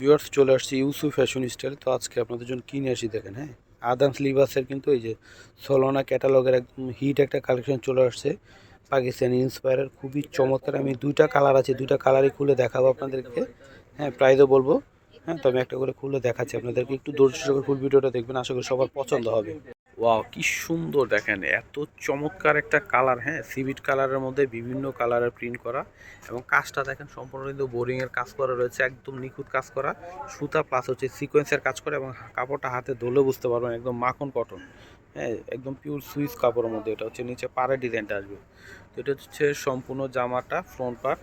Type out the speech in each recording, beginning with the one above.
Viewers চলে আসছি ইউসু fashion style তো আজকে আপনাদের জন্য কিনে আসি দেখেন হ্যাঁ? আদান স্লিভাসের কিন্তু এই যে সলোনা ক্যাটালগের একদম হিট একটা কালেকশন চলে আসছে। পাকিস্তানি ইন্সপায়ারের খুবই চমৎকার। আমি দুইটা কালার আছে, দুইটা কালারই খুলে দেখাবো আপনাদেরকে। হ্যাঁ প্রাইজও বলব। হ্যাঁ তবে একটা করে খুলে দেখাচ্ছি আপনাদেরকে। একটু সহকারে ফুল ভিডিওটা দেখবেন, আশা করি সবার পছন্দ হবে। ওয়াও, কি সুন্দর দেখেন, এত চমৎকার একটা কালার হ্যাঁ সিভিট কালারের মধ্যে বিভিন্ন কালারের প্রিন্ট করা এবং কাজটা দেখেন সম্পূর্ণ কিন্তু বোরিংয়ের কাজ করা রয়েছে, একদম নিখুঁত কাজ করা, সুতা প্লাস হচ্ছে সিকোয়েন্সের কাজ করে এবং কাপড়টা হাতে ধরলে বুঝতে পারবেন একদম মাখন কটন হ্যাঁ একদম পিওর সুইস কাপড়ের মধ্যে, এটা হচ্ছে নিচে পাড়ের ডিজাইনটা আসবে। তো এটা হচ্ছে সম্পূর্ণ জামাটা ফ্রন্ট পার্ট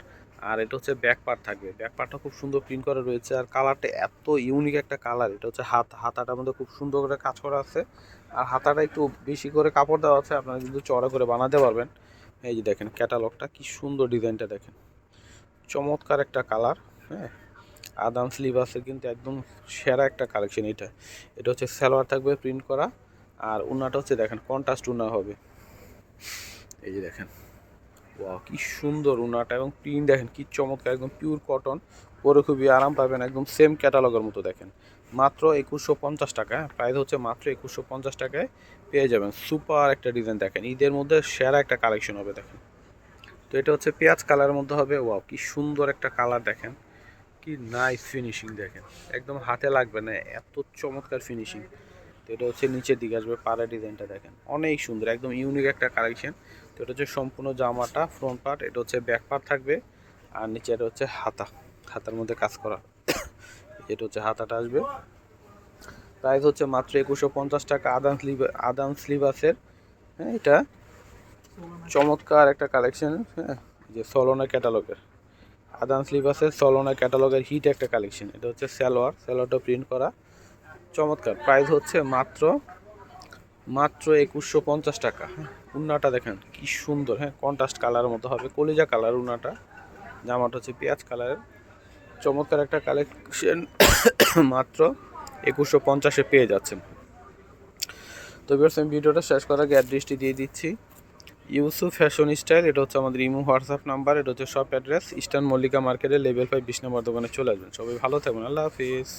আর এটা হচ্ছে ব্যাক পার্ট থাকবে। ব্যাক পার্টটা খুব সুন্দর প্রিন্ট করা রয়েছে আর কালারটা এত ইউনিক একটা কালার এটা হচ্ছে হাত, হাতাটার মধ্যে খুব সুন্দর করে কাজ করা আছে। আর হাতাটা একটু বেশি করে কাপড় দেওয়া আছে, আপনারা কিন্তু চড়া করে বানাতে পারবেন। এই যে দেখেন ক্যাটালগটা কি সুন্দর ডিজাইনটা দেখেন। চমৎকার একটা কালার হ্যাঁ। আদাম স্লিভাসের কিন্তু একদম সেরা একটা কালেকশন এটা। এটা হচ্ছে সালোয়ার থাকবে প্রিন্ট করা। আর উন্নাটা হচ্ছে দেখেন কন্ট্রাস্ট উন্না হবে। এই যে দেখেন। ওয়াও কি সুন্দর উনাটা এবং প্রিন্ট দেখেন, কি চমৎকার, একদম পিওর কটন পরে খুবই আরাম পাবেন, একদম সেম ক্যাটালগের মতো দেখেন। মাত্র একুশশো পঞ্চাশ টাকা প্রাইস হচ্ছে মাত্র একুশশো পঞ্চাশ টাকায় পেয়ে যাবেন। সুপার একটা ডিজাইন দেখেন, ঈদের মধ্যে সেরা একটা কালেকশন হবে দেখেন। তো এটা হচ্ছে পেঁয়াজ কালারের মধ্যে হবে ওয়াও কি সুন্দর একটা কালার দেখেন। কি নাইস ফিনিশিং দেখেন, একদম হাতে লাগবে না, এত চমৎকার ফিনিশিং তো এটা হচ্ছে নিচের দিকে আসবে, পাড়া ডিজাইনটা দেখেন। অনেক সুন্দর, একদম ইউনিক একটা কালেকশন তো এটা হচ্ছে সম্পূর্ণ জামাটা ফ্রন্ট পার্ট এটা হচ্ছে ব্যাক পার্ট থাকবে, আর নিচে এটা হচ্ছে হাতা। হাতার মধ্যে কাজ করা। এটা হচ্ছে হাতাটা আসবে। প্রাইস হচ্ছে মাত্র একুশশো পঞ্চাশ টাকা, আদান স্লিভ আদান স্লিভাসের হ্যাঁ এটা চমৎকার একটা কালেকশন হ্যাঁ যে সলোনা ক্যাটালগের আদান স্লিভাসের সলোনা ক্যাটালগের হিট একটা কালেকশন এটা হচ্ছে স্যালোয়ার সালোয়ারটা প্রিন্ট করা। চমৎকার। প্রাইস হচ্ছে মাত্র মাত্র একুশশো পঞ্চাশ টাকা। হ্যাঁ উন্নাটা দেখেন, কি সুন্দর। হ্যাঁ কন্ট্রাস্ট কালারের মতো হবে, কলিজা কালার উন্নাটা। জামাটা হচ্ছে পেঁয়াজ কালারের চমৎকার একটা কালেকশন মাত্র একুশশো পঞ্চাশে পেয়ে যাচ্ছেন। তো বিয়ার্স আমি ভিডিওটা শেষ করার আগে অ্যাড্রেসটি দিয়ে দিচ্ছি। ইউসুফ ফ্যাশন স্টাইল এটা হচ্ছে আমাদের ইমো হোয়াটসঅ্যাপ নাম্বার এটা হচ্ছে শপ অ্যাড্রেস ইস্টার্ন মল্লিকা মার্কেটে লেভেল ফাইভ বিশ নম্বর দোকানে চলে আসবেন। সবাই ভালো থাকবেন, আল্লাহ হাফিজ।